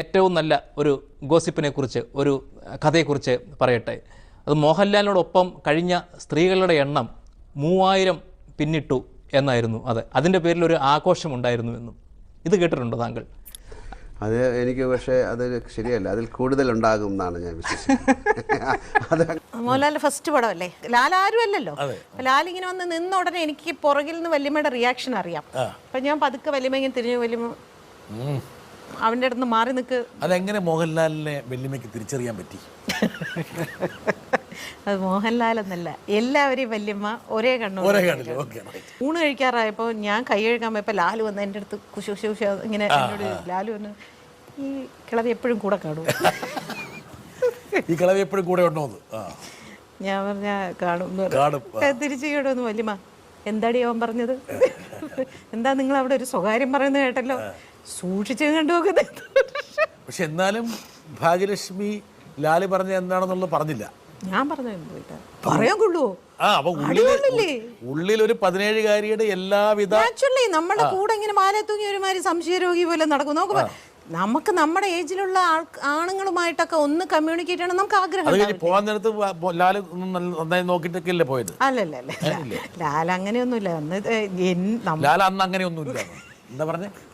ഏറ്റവും നല്ല ഒരു ഗോസിപ്പിനെ കുറിച്ച് ഒരു കഥയെക്കുറിച്ച് പറയട്ടെ. അത് മോഹൻലാലിനോടൊപ്പം കഴിഞ്ഞ സ്ത്രീകളുടെ എണ്ണം മൂവായിരം പിന്നിട്ടു എന്നായിരുന്നു. അത് അതിന്റെ പേരിൽ ഒരു ആഘോഷമുണ്ടായിരുന്നു എന്നും. ഇത് കേട്ടിട്ടുണ്ടോ താങ്കൾ? അത് എനിക്ക് പക്ഷേ അത് ശരിയല്ല. അതിൽ കൂടുതൽ ഉണ്ടാകും എന്നാണ് ഞാൻ മോഹൻലാലിന്റെ ഫസ്റ്റ് പടമല്ലേ? ലാൽ ആരും അല്ലല്ലോ ലാൽ ഇങ്ങനെ വന്ന് നിന്ന ഉടനെ എനിക്ക് പുറകിൽ നിന്ന് വല്യമ്മയുടെ റിയാക്ഷൻ അറിയാം. അപ്പൊ ഞാൻ പതുക്കെ വല്യമ്മ ഇങ്ങനെ തിരിഞ്ഞു വല്യമ്മ അവന്റെ അടുത്ത് മാറി നിൽക്ക്. അതെങ്ങനെ മോഹൻലാലിനെ വെല്ലുമയ്ക്ക് തിരിച്ചറിയാൻ പറ്റി? അത് മോഹൻലാൽ എന്നല്ല എല്ലാവരെയും വല്യമ്മ ഒരേ കണ്ണു ഒരേ ഓക്കെ ഊണ് കഴിക്കാറായപ്പോൾ ഞാൻ കൈ കഴുകാൻ പോയപ്പോൾ ലാലു വന്ന് എന്റെ അടുത്ത് കുശു കുശു കുശു ഇങ്ങനെ എന്നോട് ലാലു വന്ന് ഈ കിളവി എപ്പോഴും കൂടെ കാണും. ഈ കിളവി എപ്പോഴും കൂടെ ഉണ്ടോ ഞാൻ പറഞ്ഞ കാണും തിരിച്ചു കേടുവന്ന് വല്യമ്മ എന്താടി അവൻ പറഞ്ഞത്? എന്താ നിങ്ങൾ അവിടെ ഒരു സ്വകാര്യം പറയുന്നത് കേട്ടല്ലോ? സൂക്ഷിച്ച് കണ്ടു നോക്കുന്നത് പക്ഷെ എന്നാലും ഭാഗ്യലക്ഷ്മി ലാൽ പറഞ്ഞ എന്താണെന്നുള്ളത് പറഞ്ഞില്ല. ഞാൻ പറഞ്ഞു പറയാൻ കൊള്ളുവോ? ആ അപ്പൊ അടികൊള്ളില്ലേ? ഉള്ളിൽ ഒരു പതിനേഴുകാരിയുടെ എല്ലാവിധ നാച്ചുറലി നമ്മുടെ കൂടെ ഇങ്ങനെ മാല തൂങ്ങി ഒരുമാതിരി സംശയരോഗി പോലെ നടക്കും. നമുക്ക് നമുക്ക് നമ്മുടെ ഏജിലുള്ള ആണുങ്ങളുമായിട്ടൊക്കെ ഒന്ന് കമ്മ്യൂണിക്കേറ്റ് ചെയ്യണം നമുക്ക് ആഗ്രഹം പോകാൻ നേരത്ത് ലാൽ നന്നായി നോക്കിട്ടൊക്കെ അല്ലേ പോയത്? അല്ലല്ല അല്ല ലാൽ അങ്ങനെയൊന്നുമില്ല അന്ന് ലാൽ അന്ന് അങ്ങനെയൊന്നുമില്ല. എന്താ പറഞ്ഞേ?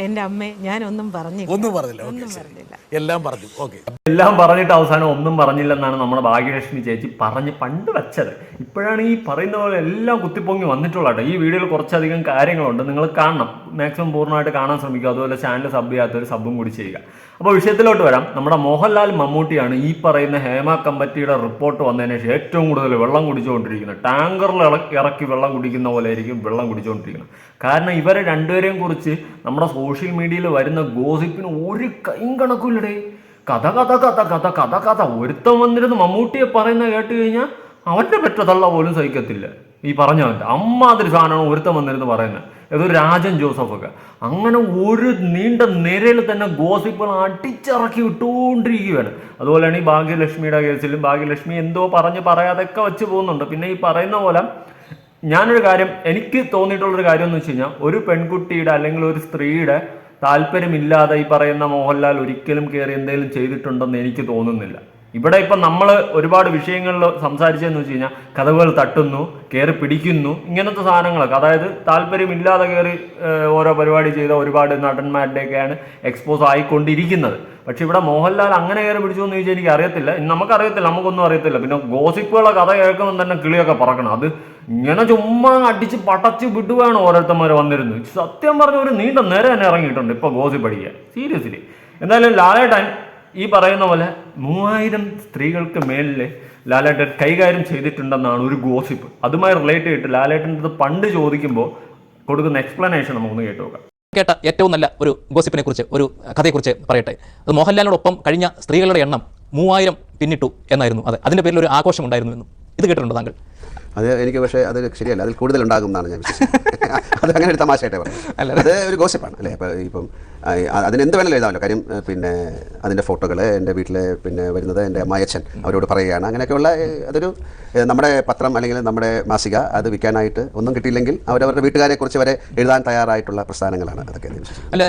എന്റെ അമ്മേ ഞാനൊന്നും പറഞ്ഞില്ല. ഒന്നും പറഞ്ഞില്ല. ഒന്നും പറഞ്ഞില്ല. എല്ലാം പറഞ്ഞു. ഓക്കെ. എല്ലാം പറഞ്ഞിട്ട് അവസാനം ഒന്നും പറഞ്ഞില്ലെന്നാണ് നമ്മുടെ ഭാഗ്യലക്ഷ്മി ചേച്ചി പറഞ്ഞ് പണ്ട് വെച്ചത്. ഇപ്പോഴാണ് ഈ പറയുന്ന പോലെ എല്ലാം കുത്തിപ്പൊങ്ങി വന്നിട്ടുള്ളത് ഈ വീഡിയോയിൽ കുറച്ചധികം കാര്യങ്ങളുണ്ട്. നിങ്ങൾ കാണണം. മാക്സിമം പൂർണമായിട്ട് കാണാൻ ശ്രമിക്കുക. അതുപോലെ ചാനൽ സബ് ചെയ്യാത്തവർ സബും കൂടി ചെയ്യുക. അപ്പോൾ വിഷയത്തിലോട്ട് വരാം. നമ്മുടെ മോഹൻലാൽ മമ്മൂട്ടിയാണ് ഈ പറയുന്ന ഹേമ കമ്പറ്റിയുടെ റിപ്പോർട്ട് വന്നതിന് ശേഷം ഏറ്റവും കൂടുതൽ വെള്ളം കുടിച്ചുകൊണ്ടിരിക്കുന്നത്. ടാങ്കറിൽ ഇറക്കി വെള്ളം കുടിക്കുന്ന പോലെ ആയിരിക്കും വെള്ളം കുടിച്ചുകൊണ്ടിരിക്കുന്നത്. കാരണം ഇവരെ രണ്ടുപേരെയും കുറിച്ച് നമ്മുടെ സോഷ്യൽ മീഡിയയിൽ വരുന്ന ഗോസിപ്പിന് ഒരു കൈയും കണക്കില്ലടേ കഥ കഥ കഥ കഥ കഥ കഥ ഒരുത്തം വന്നിരുന്ന് മമ്മൂട്ടിയെ പറയുന്ന കേട്ട് കഴിഞ്ഞാൽ അവന്റെ പെറ്റതള്ള പോലും സഹിക്കത്തില്ല. ഈ പറഞ്ഞവന്റെ അമ്മാതിരി സാധനമാണ് ഒരുത്തം വന്നിരുന്ന് പറയുന്നത്. ഏതൊരു രാജൻ ജോസഫൊക്കെ. അങ്ങനെ ഒരു നീണ്ട നിരയിൽ തന്നെ ഗോസിപ്പുകൾ അടിച്ചിറക്കി വിട്ടുകൊണ്ടിരിക്കുകയാണ് അതുപോലെയാണ് ഈ ഭാഗ്യലക്ഷ്മിയുടെ കേസിലും ഭാഗ്യലക്ഷ്മി എന്തോ പറഞ്ഞ് പറയാതൊക്കെ വെച്ച് പോകുന്നുണ്ട്. പിന്നെ ഈ പറയുന്ന പോലെ ഞാനൊരു കാര്യം എനിക്ക് തോന്നിയിട്ടുള്ളൊരു കാര്യം എന്ന് വെച്ച് കഴിഞ്ഞാൽ ഒരു പെൺകുട്ടിയുടെ അല്ലെങ്കിൽ ഒരു സ്ത്രീയുടെ താല്പര്യമില്ലാതെ ഈ പറയുന്ന മോഹൻലാൽ ഒരിക്കലും കയറി എന്തെങ്കിലും ചെയ്തിട്ടുണ്ടെന്ന് എനിക്ക് തോന്നുന്നില്ല. ഇവിടെ ഇപ്പം നമ്മൾ ഒരുപാട് വിഷയങ്ങളിൽ സംസാരിച്ചതെന്ന് വെച്ച് കഴിഞ്ഞാൽ കഥകൾ തട്ടുന്നു കയറി പിടിക്കുന്നു ഇങ്ങനത്തെ സാധനങ്ങളൊക്കെ. അതായത് താല്പര്യമില്ലാതെ കയറി ഓരോ പരിപാടി ചെയ്ത ഒരുപാട് നടന്മാരുടെയൊക്കെയാണ് എക്സ്പോസ് ആയിക്കൊണ്ടിരിക്കുന്നത്. പക്ഷെ ഇവിടെ മോഹൻലാൽ അങ്ങനെ കയറി പിടിച്ചു എന്ന് ചോദിച്ചാൽ എനിക്ക് അറിയത്തില്ല നമുക്കറിയത്തില്ല നമുക്കൊന്നും അറിയത്തില്ല. പിന്നെ ഗോസിപ്പുകളെ കഥ കേൾക്കുമ്പോൾ തന്നെ കിളിയൊക്കെ പറക്കണം. അത് ഇങ്ങനെ ചുമ്മാ അടിച്ച് പടച്ച് വിടുവാണ് ഓരോരുത്തന്മാർ വന്നിരുന്നു സത്യം പറഞ്ഞ ഒരു നീണ്ട നേരെ തന്നെ ഇറങ്ങിയിട്ടുണ്ട് ഇപ്പൊ ഗോസിപ്പ് അടിക്കുക സീരിയസ്ലി എന്തായാലും ലാലേട്ടൻ ഈ പറയുന്ന പോലെ മൂവായിരം സ്ത്രീകൾക്ക് മേലിൽ ലാലേട്ടൻ കൈകാര്യം ചെയ്തിട്ടുണ്ടെന്നാണ് ഒരു ഗോസിപ്പ്. അതുമായി റിലേറ്റ് ചെയ്തിട്ട് ലാലേട്ടന്റെ പണ്ട് ചോദിക്കുമ്പോൾ കൊടുക്കുന്ന എക്സ്പ്ലനേഷൻ നമുക്കൊന്ന് കേട്ടു നോക്കാം. കേട്ട ഏറ്റവും നല്ല ഒരു ഗോസിപ്പിനെ കുറിച്ച് ഒരു കഥയെക്കുറിച്ച് പറയട്ടെ. അത് മോഹൻലാലിനോടൊപ്പം കഴിഞ്ഞ സ്ത്രീകളുടെ എണ്ണം മൂവായിരം പിന്നിട്ടു എന്നായിരുന്നു. അത് അതിന്റെ പേരിൽ ഒരു ആഘോഷം ഉണ്ടായിരുന്നു എന്നും. ഇത് കേട്ടിട്ടുണ്ടോ താങ്കൾ? അത് എനിക്ക് പക്ഷേ അത് ശരിയല്ല അതിൽ കൂടുതൽ ഉണ്ടാകും എന്നാണ് ഞാൻ അത് അങ്ങനെ ഒരു തമാശയായിട്ടേ പറഞ്ഞു അത് ഒരു ഗോസിപ്പാണ് അല്ലേ? അപ്പോൾ ഇപ്പം ആ, ഈ- അതിന് എന്ത് വേണമെങ്കിലും എഴുതാമല്ലോ. കാര്യം പിന്നെ അതിന്റെ ഫോട്ടോകൾ എന്റെ വീട്ടിൽ പിന്നെ വരുന്നത് എന്റെ അമ്മായച്ഛൻ അവരോട് പറയുകയാണ്. അങ്ങനെയൊക്കെയുള്ള അതൊരു നമ്മുടെ പത്രം അല്ലെങ്കിൽ നമ്മുടെ മാസിക അത് വിൽക്കാനായിട്ട് ഒന്നും കിട്ടിയില്ലെങ്കിൽ അവരവരുടെ വീട്ടുകാരെ കുറിച്ച് വരെ എഴുതാൻ തയ്യാറായിട്ടുള്ള പ്രസ്ഥാനങ്ങളാണ് അതൊക്കെ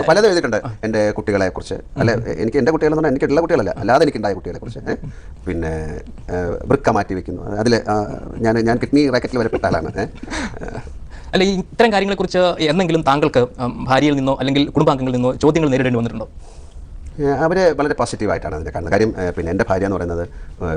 പലതും എഴുതിയിട്ടുണ്ട് എന്റെ കുട്ടികളെ കുറിച്ച്. അല്ലെ എനിക്ക് എന്റെ കുട്ടികളെന്ന് പറഞ്ഞാൽ എനിക്കുള്ള കുട്ടികളല്ല. അല്ലാതെ എനിക്കുണ്ടായ കുട്ടികളെ കുറിച്ച്? പിന്നെ വൃക്ക മാറ്റി വെക്കുന്നു. അതിൽ ഞാൻ ഞാൻ കിഡ്നി റാക്കറ്റിൽ വരെ പെട്ട ആളാണ് ഏ? അല്ല ഈ ഇത്തരം കാര്യങ്ങളെക്കുറിച്ച് എന്തെങ്കിലും താങ്കൾക്ക് ഭാര്യയിൽ നിന്നോ അല്ലെങ്കിൽ കുടുംബാംഗങ്ങളിൽ നിന്നോ ചോദ്യങ്ങൾ നേരിടേണ്ടി വന്നിട്ടുണ്ടോ? അവർ വളരെ പോസിറ്റീവായിട്ടാണ് അതിന്റെ കാണുന്നത്. കാര്യം പിന്നെ എന്റെ ഭാര്യ എന്ന് പറയുന്നത്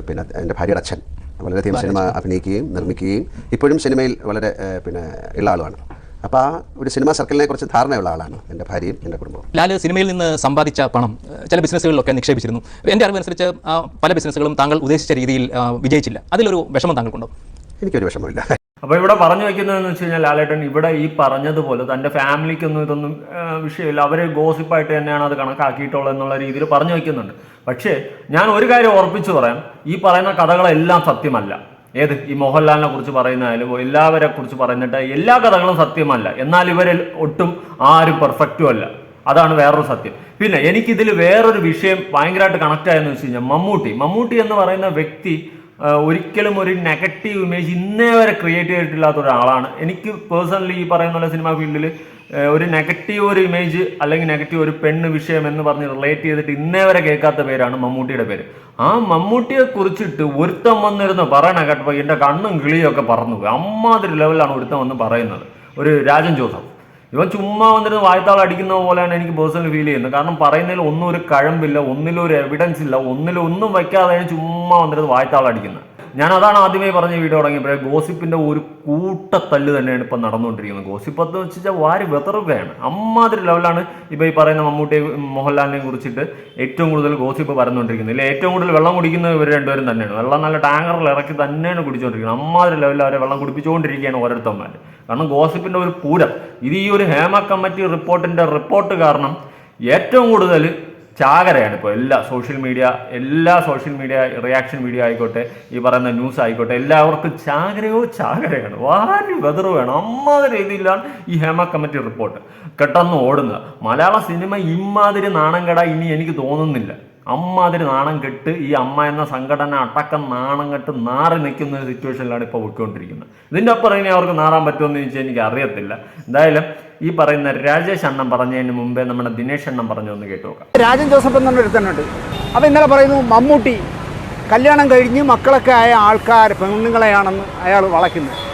പിന്നെ എന്റെ ഭാര്യയുടെ അച്ഛൻ വളരെയധികം സിനിമ അഭിനയിക്കുകയും നിർമ്മിക്കുകയും ഇപ്പോഴും സിനിമയിൽ വളരെ പിന്നെ ഉള്ള ആളുമാണ്. അപ്പോൾ ആ ഒരു സിനിമാ സർക്കിളിനെ കുറിച്ച് ധാരണയുള്ള ആളാണ് എന്റെ ഭാര്യയും എന്റെ കുടുംബവും. ലാൽ സിനിമയിൽ നിന്ന് സമ്പാദിച്ച പണം ചില ബിസിനസ്സുകളിലൊക്കെ നിക്ഷേപിച്ചിരുന്നു. എന്റെ അറിവനുസരിച്ച് ആ, പല ബിസിനസ്സുകളും താങ്കൾ ഉദ്ദേശിച്ച രീതിയിൽ വിജയിച്ചില്ല. അതിലൊരു വിഷമം താങ്കൾക്കുണ്ടോ? എനിക്കൊരു വിഷമമില്ല അപ്പൊ ഇവിടെ പറഞ്ഞു വെക്കുന്നതെന്ന് വെച്ച് കഴിഞ്ഞാൽ ലാലേട്ടൻ ഇവിടെ ഈ പറഞ്ഞതുപോലെ തന്റെ ഫാമിലിക്കൊന്നും ഇതൊന്നും വിഷയമില്ല. അവർ ഗോസിപ്പായിട്ട് തന്നെയാണ് അത് കണക്കാക്കിയിട്ടുള്ളത് എന്നുള്ള രീതിയിൽ പറഞ്ഞു വെക്കുന്നുണ്ട്. പക്ഷേ ഞാൻ ഒരു കാര്യം ഉറപ്പിച്ചു പറയാം. ഈ പറയുന്ന കഥകളെല്ലാം സത്യമല്ല. ഏത്? ഈ മോഹൻലാലിനെ കുറിച്ച് പറയുന്നതായാലും എല്ലാവരെ കുറിച്ച് പറയുന്നിട്ട് എല്ലാ കഥകളും സത്യമല്ല. എന്നാൽ ഇവരിൽ ഒട്ടും ആരും പെർഫെക്റ്റും അല്ല. അതാണ് വേറൊരു സത്യം. പിന്നെ എനിക്കിതിൽ വേറൊരു വിഷയം ഭയങ്കരമായിട്ട് കണക്ട് ആയെന്ന് വെച്ച് കഴിഞ്ഞാൽ മമ്മൂട്ടി. മമ്മൂട്ടി എന്ന് പറയുന്ന വ്യക്തി ഒരിക്കലും ഒരു നെഗറ്റീവ് ഇമേജ് ഇന്നേ വരെ ക്രിയേറ്റ് ചെയ്തിട്ടില്ലാത്ത ഒരാളാണ്. എനിക്ക് പേഴ്സണലി ഈ പറയുന്ന സിനിമാ ഫീൽഡിൽ ഒരു നെഗറ്റീവ് ഒരു ഇമേജ് അല്ലെങ്കിൽ നെഗറ്റീവ് ഒരു പെണ്ണ് വിഷയം എന്ന് പറഞ്ഞ് റിലേറ്റ് ചെയ്തിട്ട് ഇന്നേ വരെ കേൾക്കാത്ത പേരാണ് മമ്മൂട്ടിയുടെ പേര്. ആ മമ്മൂട്ടിയെ കുറിച്ചിട്ട് ഒരുത്തം വന്നിരുന്ന് പറയണ കേട്ടപ്പോൾ എന്റെ കണ്ണും കിളിയും ഒക്കെ പറന്നു അമ്മാതിരി ലെവലിലാണ് ഒരുത്തം വന്ന് പറയുന്നത്. ഒരു രാജൻ ജോസഫ്. ഇവൻ ചുമ്മാ വന്നിരുന്ന് വായത്താൾ അടിക്കുന്ന പോലെയാണ് എനിക്ക് പേഴ്സണലി ഫീൽ ചെയ്യുന്നത്. കാരണം പറയുന്നതിൽ ഒന്നും ഒരു കഴമ്പില്ല ഒന്നിലൊരു എവിഡൻസ് ഇല്ല ഒന്നിലൊന്നും ഒന്നും വയ്ക്കാതെയാണ് ചുമ്മാ വന്നിരുന്ന് വായത്താൾ അടിക്കുന്നത്. ഞാൻ അതാണ് ആദ്യമേ പറഞ്ഞ വീഡിയോ തുടങ്ങിയപ്പോഴേ ഗോസിപ്പിന്റെ ഒരു കൂട്ടത്തല്ല് തന്നെയാണ് ഇപ്പം നടന്നുകൊണ്ടിരിക്കുന്നത്. ഗോസിപ്പ് എന്ന് വെച്ചാൽ വാരി വെതറുകയാണ്. അമ്മാതിരി ലെവലാണ് ഇപ്പൊ ഈ പറയുന്ന മമ്മൂട്ടി മോഹൻലാലിനെ കുറിച്ചിട്ട് ഏറ്റവും കൂടുതൽ ഗോസിപ്പ് പരന്നുകൊണ്ടിരിക്കുന്നത്. ഇല്ല ഏറ്റവും കൂടുതൽ വെള്ളം കുടിക്കുന്നത് ഇവർ രണ്ടുപേരും തന്നെയാണ്. വെള്ളം നല്ല ടാങ്കറിൽ ഇറക്കി തന്നെയാണ് കുടിച്ചുകൊണ്ടിരിക്കുന്നത് അമ്മാതിരി ലെവലിൽ അവരെ വെള്ളം കുടിപ്പിച്ചുകൊണ്ടിരിക്കുകയാണ് ഓരോരുത്തന്മാർ കാരണം ഗോസിപ്പിന്റെ ഒരു പൂരം. ഇത് ഈ ഒരു ഹേമ കമ്മിറ്റി റിപ്പോർട്ടിന്റെ റിപ്പോർട്ട് കാരണം ഏറ്റവും കൂടുതൽ ചാകരയാണ് ഇപ്പോൾ എല്ലാ സോഷ്യൽ മീഡിയ എല്ലാ സോഷ്യൽ മീഡിയ റിയാക്ഷൻ മീഡിയ ആയിക്കോട്ടെ ഈ പറയുന്ന ന്യൂസ് ആയിക്കോട്ടെ എല്ലാവർക്കും ചാകരയോ ചാകരയാണ്. വാരി വെതർ വേണം അമ്മാതിരി രീതിയിലാണ് ഈ ഹേമ കമ്മിറ്റി റിപ്പോർട്ട് കെട്ടന്ന് ഓടുന്നത്. മലയാള സിനിമ ഇമ്മാതിരി നാണം കെട ഇനി എനിക്ക് തോന്നുന്നില്ല. അമ്മാതിരി നാണം കെട്ട് ഈ അമ്മ എന്ന സംഘടന അടക്കം നാണം കെട്ട് നാറി നിൽക്കുന്ന ഒരു സിറ്റുവേഷനിലാണ് ഇപ്പോൾ പോയിക്കൊണ്ടിരിക്കുന്നത്. ഇതിന്റെ അപ്പുറം ഇനി അവർക്ക് നാറാൻ പറ്റുമെന്ന് ചോദിച്ചാൽ എനിക്ക് അറിയത്തില്ല. എന്തായാലും ഈ പറയുന്ന രാജേഷ് അണ്ണൻ പറഞ്ഞതിന് മുമ്പേ നമ്മുടെ ദിനേശ് അണ്ണം പറഞ്ഞു ഒന്ന് കേട്ടു നോക്കാം. രാജൻ ജോസഫ് എന്നൊരു ഒരുത്തനുണ്ട്. അപ്പോൾ ഇന്നലെ പറയുന്നു മമ്മൂട്ടി കല്യാണം കഴിഞ്ഞ് മക്കളൊക്കെ ആയ ആൾക്കാർ പെണ്ണുങ്ങളെയാണെന്ന് അയാൾ വളയ്ക്കുന്നത്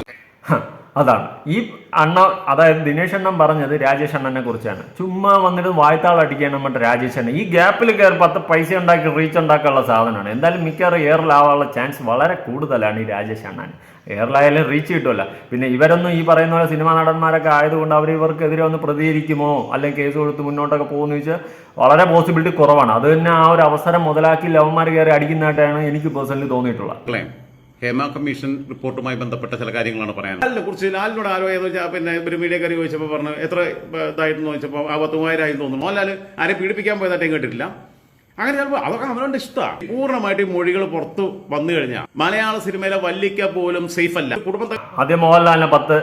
അതാണ്. ഈ അണ്ണ അതായത് ദിനേശ് അണ്ണൻ പറഞ്ഞത് രാജേഷ് അണ്ണനെ കുറിച്ചാണ്. ചുമ്മാ വന്നിട്ട് വായ്ത്താൾ അടിക്കുകയാണ് നമ്മുടെ രാജേഷ് അണ്ണൻ. ഈ ഗ്യാപ്പിൽ കയറി പത്ത് പൈസ ഉണ്ടാക്കി റീച്ച് ഉണ്ടാക്കാനുള്ള സാധനമാണ്. എന്തായാലും മിക്കവാറും എയറിലാവാനുള്ള ചാൻസ് വളരെ കൂടുതലാണ് ഈ രാജേഷ് അണ്ണൻ എയറിലായാലും റീച്ച് കിട്ടുമല്ല. പിന്നെ ഇവരൊന്നും ഈ പറയുന്ന പോലെ സിനിമാ നടന്മാരൊക്കെ ആയതുകൊണ്ട് അവർ ഇവർക്കെതിരെ ഒന്ന് പ്രതികരിക്കുമോ? അല്ലെങ്കിൽ കേസ് കൊടുത്ത് മുന്നോട്ടൊക്കെ പോകുമെന്ന് വെച്ചാൽ വളരെ പോസിബിലിറ്റി കുറവാണ്. അത് തന്നെ ആ ഒരു അവസരം മുതലാക്കി ലവന്മാർ കയറി അടിക്കുന്നതായിട്ടാണ് എനിക്ക് പേഴ്സണലി തോന്നിയിട്ടുള്ളത്. ഹേമ കമ്മീഷൻ റിപ്പോർട്ടുമായി ബന്ധപ്പെട്ട ചില കാര്യങ്ങളാണ് പറയാൻ. ലാലിനെ കുറിച്ച് ലാലിനോട് ആരോ ഏതോ പിന്നെ ഒരു മീഡിയക്കാരി ചോദിച്ചപ്പോൾ പറഞ്ഞു എത്ര ഏ, ഇതായിരുന്നു ചോദിച്ചപ്പോൾ ആ പത്ത് മൂവായിരം ആയി തോന്നുന്നു. മോഹൻലാൽ ആരെ പീഡിപ്പിക്കാൻ പോയതായിട്ടും കേട്ടിട്ടില്ല. അങ്ങനെ ചിലപ്പോൾ അതൊക്കെ അവനവന്റെ ഇഷ്ടമാണ് പൂർണമായിട്ട് മൊഴികൾ പുറത്ത് വന്നു കഴിഞ്ഞാൽ മലയാള സിനിമയിലെ വല്ലിക്ക പോലും സേഫ് അല്ല കുടുംബത്തെ ആദ്യം മോഹൻലാലിനെ പത്ത്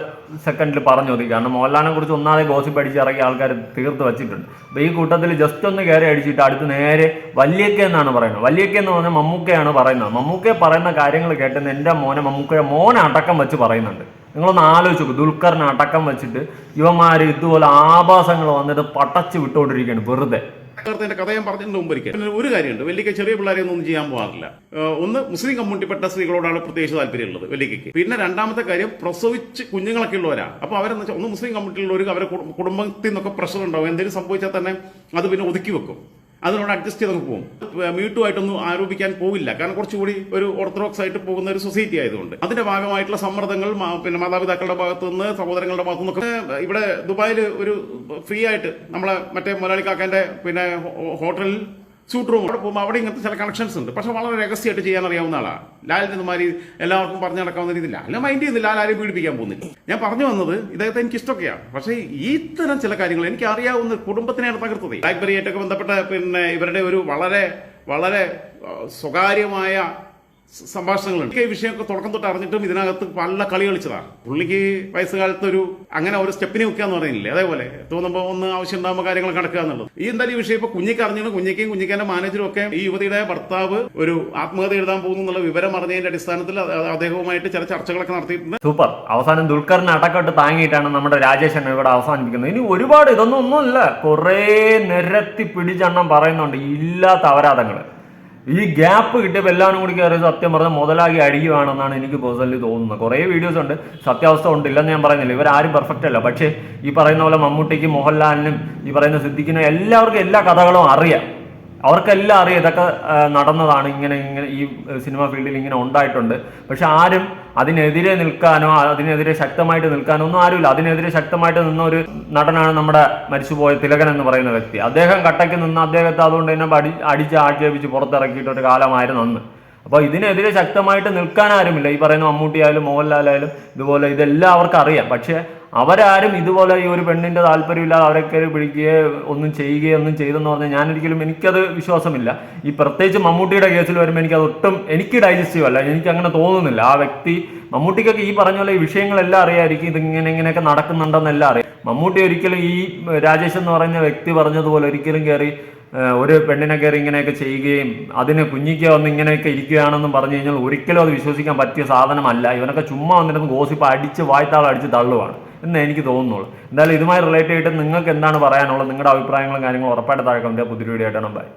സെക്കൻഡിൽ പറഞ്ഞു മതി കാരണം മോഹൻലാലിനെ കുറിച്ച് ഒന്നാതെ ഗോസിപ്പ് അടിച്ച് ഇറങ്ങിയ ആൾക്കാർ തീർത്ത് വെച്ചിട്ടുണ്ട്. അപ്പോൾ ഈ കൂട്ടത്തിൽ ജസ്റ്റ് ഒന്ന് കയറി അടിച്ചിട്ട് അടുത്ത് നേരെ വല്യക്ക എന്നാണ് പറയുന്നത്. വല്യക്ക എന്ന് പറഞ്ഞാൽ മമ്മൂക്കയാണ് പറയുന്നത്. മമ്മൂക്ക പറയുന്ന കാര്യങ്ങൾ കേട്ടെന്ന് എന്റെ മോനെ മമ്മൂക്കയെ മോനെ അടക്കം വെച്ച് പറയുന്നുണ്ട്. നിങ്ങളൊന്ന് ആലോചിച്ച് നോക്കും. ദുൽഖറിനെ അടക്കം വെച്ചിട്ട് ഇവന്മാർ ഇതുപോലെ ആഭാസങ്ങൾ വന്നിട്ട് പടച്ച് വിട്ടുകൊണ്ടിരിക്കുകയാണ് വെറുതെ. നേരത്തെ കഥ ഞാൻ പറഞ്ഞതിന് മുമ്പ് ഒരിക്കൽ. പിന്നെ ഒരു കാര്യമുണ്ട്. വെല്ലിക്ക ചെറിയ പിള്ളേരെ ഒന്നും ചെയ്യാൻ പോകാറില്ല. ഒന്ന് മുസ്ലിം കമ്മ്യൂണിറ്റിപ്പെട്ട സ്ത്രീകളോടാണ് പ്രത്യേകിച്ച് താല്പര്യമുള്ളത് വെല്ലിക്കയ്ക്ക് പിന്നെ രണ്ടാമത്തെ കാര്യം പ്രസവിച്ച് കുഞ്ഞുങ്ങളൊക്കെ ഉള്ളവരാ അപ്പോൾ അവരെന്ന് വെച്ചാൽ ഒന്ന് മുസ്ലിം കമ്മ്യൂണിറ്റിയിലുള്ളവർക്ക് അവരെ കുടു- കുടുംബത്തിൽ നിന്നൊക്കെ പ്രഷർ ഉണ്ടാവും എന്തെങ്കിലും സംഭവിച്ചാൽ തന്നെ അത് പിന്നെ ഒതുക്കി വെക്കും. അതിനോട് അഡ്ജസ്റ്റ് ചെയ്ത് പോകും. മീട്ടുമായിട്ടൊന്നും ആരോപിക്കാൻ പോകില്ല കാരണം കുറച്ചുകൂടി ഒരു ഓർത്തഡോക്സ് ആയിട്ട് പോകുന്ന ഒരു സൊസൈറ്റി ആയതുകൊണ്ട്. അതിന്റെ ഭാഗമായിട്ടുള്ള സമ്മർദ്ദങ്ങൾ പിന്നെ മാതാപിതാക്കളുടെ ഭാഗത്തു നിന്ന് സഹോദരങ്ങളുടെ ഭാഗത്തു നിന്നൊക്കെ ഇവിടെ ദുബായിൽ ഒരു ഫ്രീ ആയിട്ട് നമ്മളെ മറ്റേ മുതലാളി പിന്നെ ഹോട്ടലിൽ സൂട്ട് റൂം അവിടെ പോകുമ്പോൾ അവിടെ ഇങ്ങനത്തെ ചില കണക്ഷൻസ് ഉണ്ട്. പക്ഷെ വളരെ രഹസ്യമായിട്ട് ചെയ്യാൻ അറിയാവുന്ന ആളാണ് ലാലിന്റെ മാതിരി എല്ലാവർക്കും പറഞ്ഞു നടക്കാവുന്ന രീതിയില്ല. അല്ല മൈൻഡ് ചെയ്യുന്നില്ല. ആരും പീഡിപ്പിക്കാൻ പോകുന്നില്ല. ഞാൻ പറഞ്ഞു വന്നത് ഇദ്ദേഹത്തെ എനിക്ക് ഇഷ്ടമൊക്കെയാണ്. പക്ഷേ ഈ തരം ചില കാര്യങ്ങൾ എനിക്ക് അറിയാവുന്ന കുടുംബത്തിനെയാണ് തകർത്തത്. ബ്ലാക്ക്ബെറി ആയിട്ടൊക്കെ ബന്ധപ്പെട്ട പിന്നെ ഇവരുടെ ഒരു വളരെ വളരെ സ്വകാര്യമായ സംഭാഷണങ്ങളുണ്ട്. ഈ വിഷയമൊക്കെ തുടക്കം തൊട്ട് അറിഞ്ഞിട്ടും ഇതിനകത്ത് പല കളി കളിച്ചതാണ്. പുള്ളിക്ക് വയസ്സുകാലത്ത് ഒരു അങ്ങനെ ഒരു സ്റ്റെപ്പിനെ വെക്കാന്ന് എന്ന് പറയുന്നില്ലേ? അതേപോലെ തോന്നുമ്പോൾ ഒന്ന് ആവശ്യം ഉണ്ടാകുമ്പോൾ കാര്യങ്ങൾ നടക്കുക എന്നുള്ളത്. ഈ എന്തായാലും ഈ വിഷയം ഇപ്പൊ കുഞ്ഞിക്ക് അറിഞ്ഞു കുഞ്ഞിക്കും കുഞ്ഞിക്കാന്റെ മാനേജറും ഒക്കെ ഈ യുവതിയുടെ ഭർത്താവ് ഒരു ആത്മഹത്യ എഴുതാൻ പോകുന്നു എന്നുള്ള വിവരം അറിഞ്ഞതിന്റെ അടിസ്ഥാനത്തിൽ അദ്ദേഹവുമായിട്ട് ചില ചർച്ചകളൊക്കെ നടത്തിയിട്ടുണ്ട്. സൂപ്പർ. അവസാനം ദുൽഖറിനെ അടക്കട്ട് താങ്ങിയിട്ടാണ് നമ്മുടെ രാജേഷ് ഇവിടെ അവസാനിപ്പിക്കുന്നത്. ഇനി ഒരുപാട് ഇതൊന്നും ഒന്നുമില്ല. കുറേ നിരത്തി പിടിച്ചെണ്ണം പറയുന്നുണ്ട്. ഇല്ലാത്ത അപരാധങ്ങൾ ഈ ഗ്യാപ്പ് കിട്ടിയപ്പോൾ എല്ലാവരും കൂടി കയറി സത്യം പറഞ്ഞാൽ മുതലാകി അടിയുവാണെന്നാണ് എനിക്ക് പേഴ്സണലി തോന്നുന്നത്. കുറേ വീഡിയോസ് ഉണ്ട്. സത്യാവസ്ഥ ഉണ്ട് ഇല്ലെന്ന് ഞാൻ പറയുന്നില്ല. ഇവരാരും പെർഫെക്റ്റ് അല്ല. പക്ഷേ ഈ പറയുന്ന പോലെ മമ്മൂട്ടിക്കും മോഹൻലാലിനും ഈ പറയുന്ന സിദ്ദിഖിനും എല്ലാവർക്കും എല്ലാ കഥകളും അറിയാം. അവർക്കെല്ലാം അറിയാം ഇതൊക്കെ നടന്നതാണ് ഇങ്ങനെ ഇങ്ങനെ ഈ സിനിമ ഫീൽഡിൽ ഇങ്ങനെ ഉണ്ടായിട്ടുണ്ട്. പക്ഷെ ആരും അതിനെതിരെ നിൽക്കാനോ അതിനെതിരെ ശക്തമായിട്ട് നിൽക്കാനോ ഒന്നും ആരുമില്ല. അതിനെതിരെ ശക്തമായിട്ട് നിന്ന ഒരു നടനാണ് നമ്മുടെ മരിച്ചുപോയ തിലകൻ എന്ന് പറയുന്ന വ്യക്തി. അദ്ദേഹം കട്ടയ്ക്ക് നിന്ന് അദ്ദേഹത്തെ അതുകൊണ്ട് തന്നെ അടി അടിച്ച് ആക്ഷേപിച്ച് പുറത്തിറക്കിയിട്ട് ഒരു കാലമായിരുന്നു അന്ന്. അപ്പോൾ ഇതിനെതിരെ ശക്തമായിട്ട് നിൽക്കാൻ ആരുമില്ല. ഈ പറയുന്ന മമ്മൂട്ടി ആയാലും മോഹൻലാലായാലും ഇതുപോലെ ഇതെല്ലാം അവർക്കറിയാം. പക്ഷേ അവരാരും ഇതുപോലെ ഈ ഒരു പെണ്ണിന്റെ താല്പര്യമില്ലാതെ അവരെ കയറി പിടിക്കുകയോ ഒന്നും ചെയ്യുകയോ ഒന്നും ചെയ്തെന്ന് പറഞ്ഞാൽ ഞാനൊരിക്കലും എനിക്കത് വിശ്വാസമില്ല. ഈ പ്രത്യേകിച്ച് മമ്മൂട്ടിയുടെ കേസിൽ വരുമ്പോൾ എനിക്കത് ഒട്ടും എനിക്ക് ഡൈജസ്റ്റീവ് അല്ല. എനിക്ക് അങ്ങനെ തോന്നുന്നില്ല. ആ വ്യക്തി മമ്മൂട്ടിക്കൊക്കെ ഈ പറഞ്ഞ പോലെ ഈ വിഷയങ്ങളെല്ലാം അറിയായിരിക്കും. ഇതിങ്ങനെ ഇങ്ങനെയൊക്കെ നടക്കുന്നുണ്ടെന്നെല്ലാം അറിയാം. മമ്മൂട്ടി ഒരിക്കലും ഈ രാജേഷ് എന്ന് പറയുന്ന വ്യക്തി പറഞ്ഞതുപോലെ ഒരിക്കലും കയറി ഒരു പെണ്ണിനെ കയറി ഇങ്ങനെയൊക്കെ ചെയ്യുകയും അതിന് കുഞ്ഞിക്ക് വന്ന് ഇങ്ങനെയൊക്കെ ഇരിക്കുകയാണെന്നും പറഞ്ഞു കഴിഞ്ഞാൽ ഒരിക്കലും അത് വിശ്വസിക്കാൻ പറ്റിയ സാധനമല്ല. ഇവനൊക്കെ ചുമ്മാ വന്നിരുന്ന് ഗോസിപ്പ് അടിച്ച് വായ്ത്താളം അടിച്ച് തള്ളുവാണ്. എന്ന് എനിക്ക് തോന്നുന്നുള്ളൂ. എന്തായാലും ഇതുമായി റിലേറ്റ് ചെയ്തിട്ട് നിങ്ങൾക്ക് എന്താണ് പറയാനുള്ളത്? നിങ്ങളുടെ അഭിപ്രായങ്ങളും കാര്യങ്ങളും ഉറപ്പായിട്ട് താഴെ കമന്റ് പുതിയ വീഡിയോ ആയിട്ടാണ് ബൈ